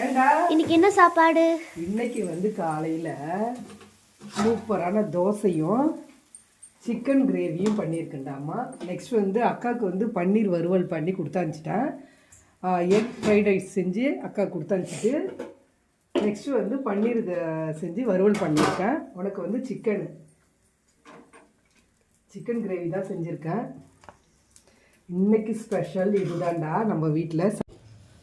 ஏண்டா? இன்னைக்கு என்ன சாப்பாடு? இன்னைக்கு வந்து காலையில் சூப்பரான தோசையும் சிக்கன் கிரேவியும் பண்ணியிருக்கேன்டாமா. நெக்ஸ்ட் வந்து அக்காவுக்கு வந்து பன்னீர் வறுவல் பண்ணி கொடுத்தாந்துச்சிட்டேன் எக் ஃப்ரைட் ரைஸ் செஞ்சு அக்கா கொடுத்தாந்துச்சிட்டு நெக்ஸ்ட்டு வந்து பன்னீர் செஞ்சு வறுவல் பண்ணியிருக்கேன். உனக்கு வந்து சிக்கன் சிக்கன் கிரேவி தான் செஞ்சுருக்கேன். இன்னைக்கு ஸ்பெஷல் இதுதான்டா நம்ம வீட்டில்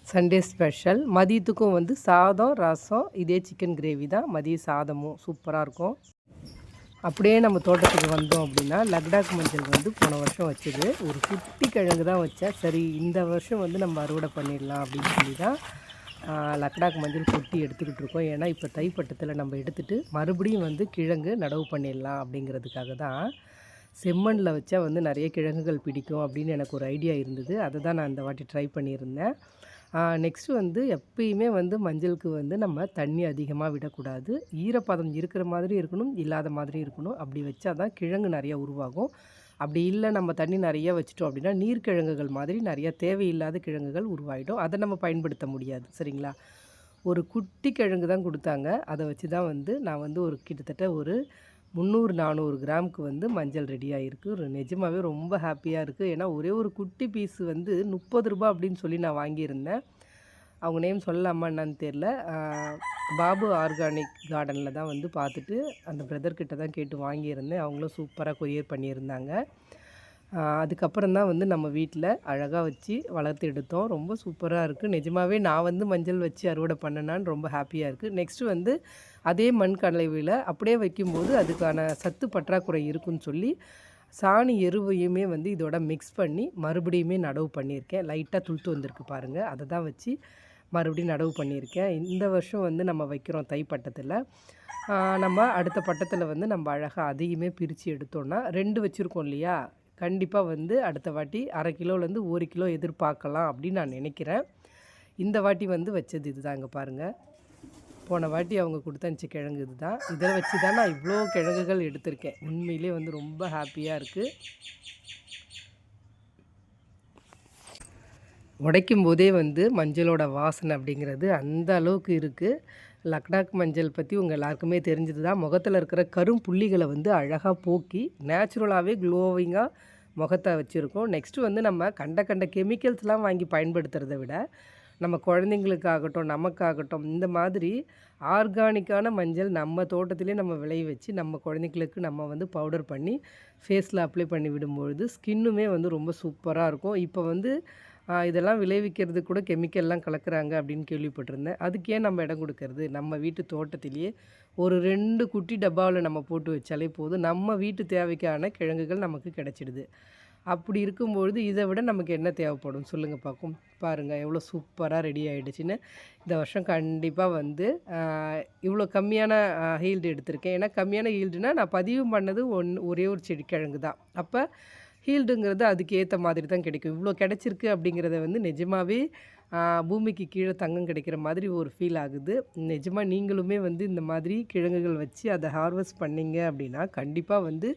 சண்டே ஸ்பெஷல் மதியத்துக்கும் வந்து சாதம் ரசம் இதே சிக்கன் கிரேவி தான். மதிய சாதமும் சூப்பராக இருக்கும். அப்படியே நம்ம தோட்டத்துக்கு வந்தோம் அப்படின்னா லக்டாக் மஞ்சள் வந்து போன வருஷம் வச்சது. ஒரு குட்டி கிழங்கு தான் வச்சேன். சரி இந்த வருஷம் வந்து நம்ம அறுவடை பண்ணிடலாம் அப்படின்னு சொல்லி தான் லக்டாக் மஞ்சள் கொட்டி எடுத்துக்கிட்டு இருக்கோம். ஏன்னா இப்போ தைப்பட்டத்தில் நம்ம எடுத்துகிட்டு மறுபடியும் வந்து கிழங்கு நடவு பண்ணிடலாம் அப்படிங்கிறதுக்காக தான் செம்மண்ணில் வச்சா வந்து நிறைய கிழங்குகள் பிடிக்கும் அப்படின்னு எனக்கு ஒரு ஐடியா இருந்தது. அதை தான் நான் இந்த வாட்டி ட்ரை பண்ணியிருந்தேன். நெக்ஸ்ட்டு வந்து எப்பயுமே வந்து மஞ்சளுக்கு வந்து நம்ம தண்ணி அதிகமாக விடக்கூடாது. ஈரப்பதம் இருக்கிற மாதிரி இருக்கணும் இல்லாத மாதிரி இருக்கணும். அப்படி வச்சா தான் கிழங்கு நிறையா உருவாகும். அப்படி இல்லை நம்ம தண்ணி நிறைய வச்சுட்டோம் அப்படின்னா நீர்க்கிழங்குகள் மாதிரி நிறைய தேவையில்லாத கிழங்குகள் உருவாயிடும். அதை நம்ம பயன்படுத்த முடியாது சரிங்களா? ஒரு குட்டி கிழங்கு தான் கொடுத்தாங்க. அதை வச்சு தான் வந்து நான் வந்து ஒரு கிட்டத்தட்ட ஒரு முந்நூறு நானூறு கிராமுக்கு வந்து மஞ்சள் ரெடியாக இருக்குது நிஜமாகவே ரொம்ப ஹாப்பியாக இருக்குது ஏன்னா ஒரே ஒரு குட்டி பீஸ் வந்து முப்பது ரூபா அப்படின்னு சொல்லி நான் வாங்கியிருந்தேன். அவங்க நேம் சொல்லலாமா என்னன்னு தெரில பாபு ஆர்கானிக் கார்டனில் தான் வந்து பார்த்துட்டு அந்த பிரதர்கிட்ட தான் கேட்டு வாங்கியிருந்தேன். அவங்களும் சூப்பராக கொரியர் பண்ணியிருந்தாங்க. அதுக்கப்புறம் தான் வந்து நம்ம வீட்டில் அழகாக வச்சு வளர்த்து எடுத்தோம். ரொம்ப சூப்பராக இருக்குது நிஜமாகவே நான் வந்து மஞ்சள் வச்சு அறுவடை பண்ணனான்னு ரொம்ப ஹாப்பியாக இருக்குது நெக்ஸ்ட்டு வந்து அதே மண் கலவையில் அப்படியே வைக்கும்போது அதுக்கான சத்து பற்றாக்குறை இருக்குன்னு சொல்லி சாணி எருவையுமே வந்து இதோட மிக்ஸ் பண்ணி மறுபடியுமே நடவு பண்ணியிருக்கேன். லைட்டாக துளுத்து வந்திருக்கு பாருங்கள் அதை தான் வச்சு மறுபடியும் நடவு பண்ணியிருக்கேன். இந்த வருஷம் வந்து நம்ம வைக்கிறோம் தை பட்டத்தில். நம்ம அடுத்த பட்டத்தில் வந்து நம்ம அழகாக அதையுமே பிரித்து எடுத்தோன்னா ரெண்டு வச்சுருக்கோம் இல்லையா? கண்டிப்பாக வந்து அடுத்த வாட்டி அரை கிலோலேருந்து ஒரு கிலோ எதிர்பார்க்கலாம் அப்படின்னு நான் நினைக்கிறேன். இந்த வாட்டி வந்து வச்சது இதுதாங்க இங்கே பாருங்கள் போன வாட்டி அவங்க கொடுத்தனுச்சி கிழங்கு இதுதான். இதை வச்சு தான் நான் இவ்வளோ கிழங்குகள் எடுத்திருக்கேன். உண்மையிலே வந்து ரொம்ப ஹாப்பியாக இருக்குது உடைக்கும் போதே வந்து மஞ்சளோட வாசனை அப்படிங்கிறது அந்த அளவுக்கு இருக்குது லக்டாக் மஞ்சள் பற்றி உங்கள் எல்லாருக்குமே தெரிஞ்சது தான் முகத்தில் இருக்கிற கரும் புள்ளிகளை வந்து அழகாக போக்கி நேச்சுரலாகவே க்ளோவிங்காக முகத்தை வச்சுருக்கோம். நெக்ஸ்ட்டு வந்து நம்ம கண்ட கண்ட கெமிக்கல்ஸ்லாம் வாங்கி பயன்படுத்துகிறத விட நம்ம குழந்தைங்களுக்காகட்டும் நமக்காகட்டும் இந்த மாதிரி ஆர்கானிக்கான மஞ்சள் நம்ம தோட்டத்திலே நம்ம விளைய வச்சு நம்ம குழந்தைங்களுக்கு நம்ம வந்து பவுடர் பண்ணி ஃபேஸில் அப்ளை பண்ணி விடும்பொழுது ஸ்கின்னுமே வந்து ரொம்ப சூப்பராக இருக்கும். இப்போ வந்து இதெல்லாம் விளைவிக்கிறது கூட கெமிக்கல்லாம் கலக்கிறாங்க அப்படின்னு கேள்விப்பட்டிருந்தேன். அதுக்கு ஏன் நம்ம இடம் கொடுக்கறது? நம்ம வீட்டு தோட்டத்திலேயே ஒரு ரெண்டு குட்டி டப்பாவில் நம்ம போட்டு வச்சாலே போதும். நம்ம வீட்டு தேவைக்கான கிழங்குகள் நமக்கு கிடச்சிடுது. அப்படி இருக்கும்பொழுது இதை விட நமக்கு என்ன தேவைப்படும்? சொல்லுங்கள் பார்க்கும் பாருங்கள் எவ்வளோ சூப்பராக ரெடி ஆகிடுச்சின்னு இந்த வருஷம் கண்டிப்பாக வந்து இவ்வளோ கம்மியான ஹீல்டு எடுத்திருக்கேன். ஏன்னா கம்மியான ஹீல்டுனால் நான் பதிவு பண்ணது ஒன் ஒரே ஒரு செடி கிழங்கு தான் அப்போ ஃபீல்டுங்கிறது அதுக்கு ஏற்ற மாதிரி தான் கிடைக்கும். இவ்வளோ கிடைச்சிருக்கு அப்படிங்கிறத வந்து நிஜமாகவே பூமிக்கு கீழே தங்கம் கிடைக்கிற மாதிரி ஒரு ஃபீல் ஆகுது. நிஜமாக நீங்களுமே வந்து இந்த மாதிரி கிழங்குகள் வச்சு அதை ஹார்வெஸ்ட் பண்ணீங்க அப்படின்னா கண்டிப்பாக வந்து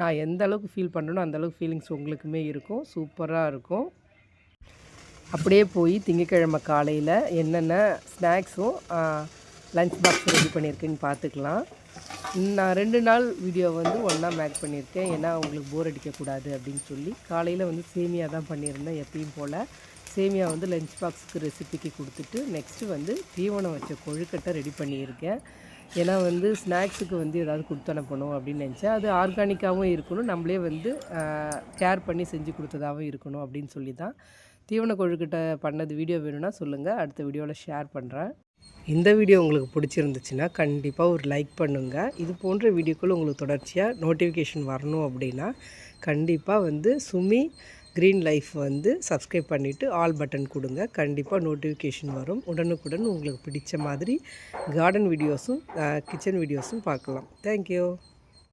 நான் எந்த அளவுக்கு ஃபீல் பண்ணணும் அந்த அளவுக்கு ஃபீலிங்ஸ் உங்களுக்குமே இருக்கும். சூப்பராக இருக்கும். அப்படியே போய் திங்கக்கிழமை காலையில் என்னென்ன ஸ்நாக்ஸும் லஞ்ச் பாக்ஸ் ரெடி பண்ணியிருக்கேன்னு பார்த்துக்கலாம். நான் ரெண்டு நாள் வீடியோ வந்து ஒன்றா மேக் பண்ணியிருக்கேன். ஏன்னா உங்களுக்கு போர் அடிக்கக்கூடாது அப்படின்னு சொல்லி. காலையில் வந்து சேமியா தான் பண்ணியிருந்தேன் எப்பயும் போல். சேமியா வந்து லஞ்ச் பாக்ஸுக்கு ரெசிபிக்கு கொடுத்துட்டு நெக்ஸ்ட்டு வந்து தீவனம் வச்ச கொழுக்கட்டை ரெடி பண்ணியிருக்கேன். ஏன்னா வந்து ஸ்நாக்ஸுக்கு வந்து ஏதாவது கொடுத்து அனுப்பணும் அப்படின்னு நினச்சேன். அது ஆர்கானிக்காகவும் இருக்கணும். நம்மளே வந்து கேர் பண்ணி செஞ்சு கொடுத்ததாகவும் இருக்கணும் அப்படின்னு சொல்லி தான் தீவன கொழுக்கட்டை பண்ணது வீடியோ வேணும்னா சொல்லுங்கள் அடுத்த வீடியோவில் ஷேர் பண்ணுறேன் இந்த வீடியோ உங்களுக்கு பிடிச்சிருந்துச்சுன்னா கண்டிப்பாக ஒரு லைக் பண்ணுங்கள் இது போன்ற வீடியோக்கள் உங்களுக்கு தொடர்ச்சியாக நோட்டிஃபிகேஷன் வரணும் அப்படின்னா கண்டிப்பாக வந்து சுமி க்ரீன் லைஃப் வந்து சப்ஸ்கிரைப் பண்ணிவிட்டு ஆல் பட்டன் கொடுங்க. கண்டிப்பாக நோட்டிஃபிகேஷன் வரும். உடனுக்குடன் உங்களுக்கு பிடிச்ச மாதிரி கார்டன் வீடியோஸும் கிச்சன் வீடியோஸும் பார்க்கலாம். தேங்க்யூ